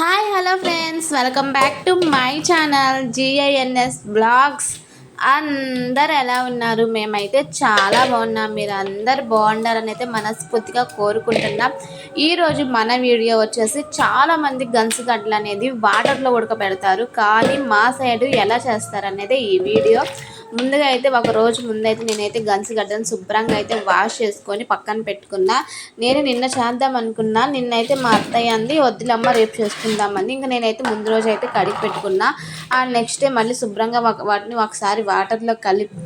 Hi hello friends. Welcome back to my channel GINS blogs అందరు ఎలా ఉన్నారు? మేమైతే చాలా బాగున్నాం. మీరు అందరు బాగుండాలని అయితే మనస్ఫూర్తిగా కోరుకుంటున్నాం. ఈరోజు మన వీడియో వచ్చేసి చాలామంది గన్స్ గడ్డలు అనేది వాటర్లో ఉడకబెడతారు. కానీ మా సైడు ఎలా చేస్తారనేది ఈ వీడియో. ముందుగా అయితే ఒక రోజు ముందైతే నేనైతే గడ్డను శుభ్రంగా అయితే వాష్ చేసుకొని పక్కన పెట్టుకున్నా. నేను నిన్న చేద్దాం అనుకున్నా. నిన్నైతే మా అత్తయ్య అంది వద్దులమ్మ రేపు చేసుకుందామని. ఇంకా నేనైతే ముందు రోజు అయితే కడిగి పెట్టుకున్నా. ఆ నెక్స్ట్ డే మళ్ళీ శుభ్రంగా వాటిని ఒకసారి వాటర్లో కలిపి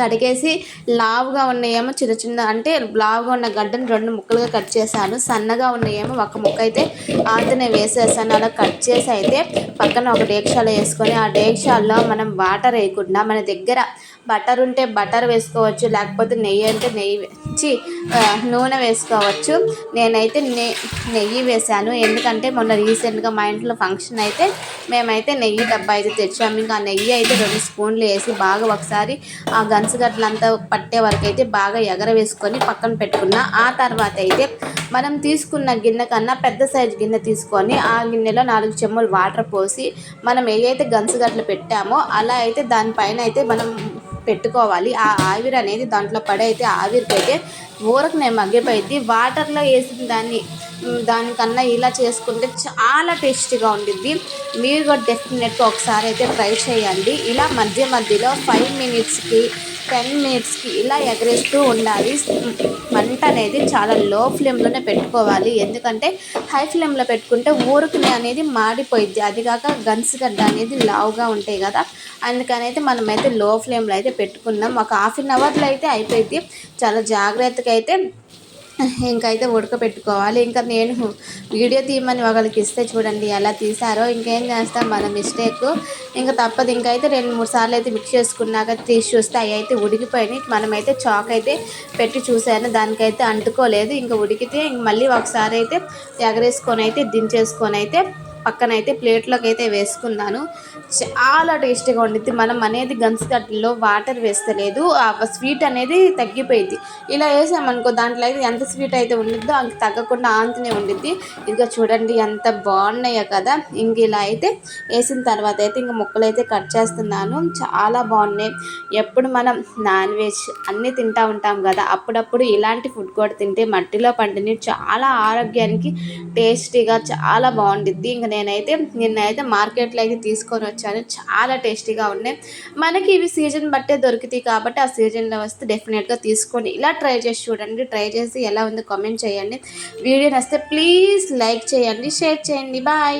కడిగేసి లావుగా ఉన్నాయేమో చిన్న చిన్న అంటే లావుగా ఉన్న గడ్డను రెండు ముక్కలుగా కట్ చేశాను. సన్నగా ఉన్నాయేమో ఒక ముక్క అయితే ఆతనే వేసేసాను. అలా కట్ చేసి అయితే పక్కన ఒక డేక్షాలో వేసుకొని ఆ డేక్షాల్లో మనం వాటర్ వేయకుండా మన దగ్గర బటర్ ఉంటే బటర్ వేసుకోవచ్చు లేకపోతే నెయ్యి అంటే నెయ్యి చి నూనె వేసుకోవచ్చు. నేనైతే నె నెయ్యి వేసాను ఎందుకంటే మొన్న రీసెంట్గా మా ఇంట్లో ఫంక్షన్ అయితే మేమైతే నెయ్యి డబ్బా అయితే తెచ్చాము. ఇంకా నెయ్యి అయితే రెండు స్పూన్లు వేసి బాగా ఒకసారి ఆ గన్ గంచగడ్డలంతా పట్టే వరకు అయితే బాగా ఎగరవేసుకొని పక్కన పెట్టుకున్న ఆ తర్వాత అయితే మనం తీసుకున్న గిన్నె కన్నా పెద్ద సైజు గిన్నె తీసుకొని ఆ గిన్నెలో నాలుగు చెమ్ములు వాటర్ పోసి మనం ఏదైతే గంచగడ్డలు పెట్టామో అలా అయితే దానిపైన అయితే మనం పెట్టుకోవాలి. ఆ ఆవిరి అనేది దాంట్లో పడైతే అయితే ఆవిరికైతే ఊరకు మగ్గిపోయింది. వాటర్లో వేసిన దాన్ని దానికన్నా ఇలా చేసుకుంటే చాలా టేస్టీగా ఉండిద్ది. మీరు కూడా డెఫినెట్గా ఒకసారి అయితే ట్రై చేయండి. ఇలా మధ్య మధ్యలో ఫైవ్ మినిట్స్కి టెన్ మినిట్స్కి ఇలా ఎగరేస్తూ ఉండాలి. మంట అనేది చాలా లో ఫ్లేమ్లోనే పెట్టుకోవాలి. ఎందుకంటే హై ఫ్లేమ్లో పెట్టుకుంటే ఊరుకునే అనేది మాడిపోయిద్ది. అది కాక అనేది లావుగా ఉంటాయి కదా. అందుకనైతే మనమైతే లో ఫ్లేమ్లో అయితే పెట్టుకున్నాం. ఒక హాఫ్ అన్ అవర్లో అయితే అయిపోయింది చాలా జాగ్రత్తగా అయితే ఇంకైతే ఉడకబెట్టుకోవాలి. ఇంకా నేను వీడియో తీయమని ఒకరికి ఇస్తే చూడండి ఎలా తీసారో ఇంకేం చేస్తాం మన మిస్టేక్ ఇంకా తప్పదు. ఇంకైతే రెండు మూడు సార్లు అయితే మిక్స్ చేసుకున్నాక తీసి చూస్తే అవి అయితే ఉడికిపోయినాయి. మనమైతే చాక్ అయితే పెట్టి చూసాను. దానికైతే అంటుకోలేదు. ఇంకా ఉడికితే ఇంక మళ్ళీ ఒకసారి అయితే ఎగరేసుకొని అయితే దించేసుకొని అయితే పక్కన అయితే ప్లేట్లోకి అయితే వేసుకున్నాను. చాలా టేస్టీగా ఉండిద్ది. మనం అనేది గంజగడ్డలో వాటర్ వేస్తలేదు. ఆ స్వీట్ అనేది తగ్గిపోయింది. ఇలా వేసామనుకో దాంట్లో అయితే ఎంత స్వీట్ అయితే ఉండిద్దో అంత తగ్గకుండా ఆంతనే ఉండిద్ది. ఇంకా చూడండి ఎంత బాగున్నాయో కదా. ఇంక ఇలా అయితే వేసిన తర్వాత అయితే ఇంక ముక్కలు అయితే కట్ చేస్తున్నాను. చాలా బాగున్నాయి. ఎప్పుడు మనం నాన్ వెజ్ అన్నీ తింటూ ఉంటాం కదా అప్పుడప్పుడు ఇలాంటి ఫుడ్ కూడా తింటే మట్టిలో పండిని చాలా ఆరోగ్యానికి టేస్టీగా చాలా బాగుండిద్ది. ఇంకా నేనైతే నిన్నైతే మార్కెట్లో అయితే తీసుకొని వచ్చాను. చాలా టేస్టీగా ఉన్నాయి. మనకి ఇవి సీజన్ బట్టే దొరుకుతాయి కాబట్టి ఆ సీజన్లో వస్తే డెఫినెట్గా తీసుకొని ఇలా ట్రై చేసి చూడండి. ట్రై చేసి ఎలా ఉందో కామెంట్ చేయండి. వీడియో నస్తే ప్లీజ్ లైక్ చేయండి షేర్ చేయండి. బాయ్.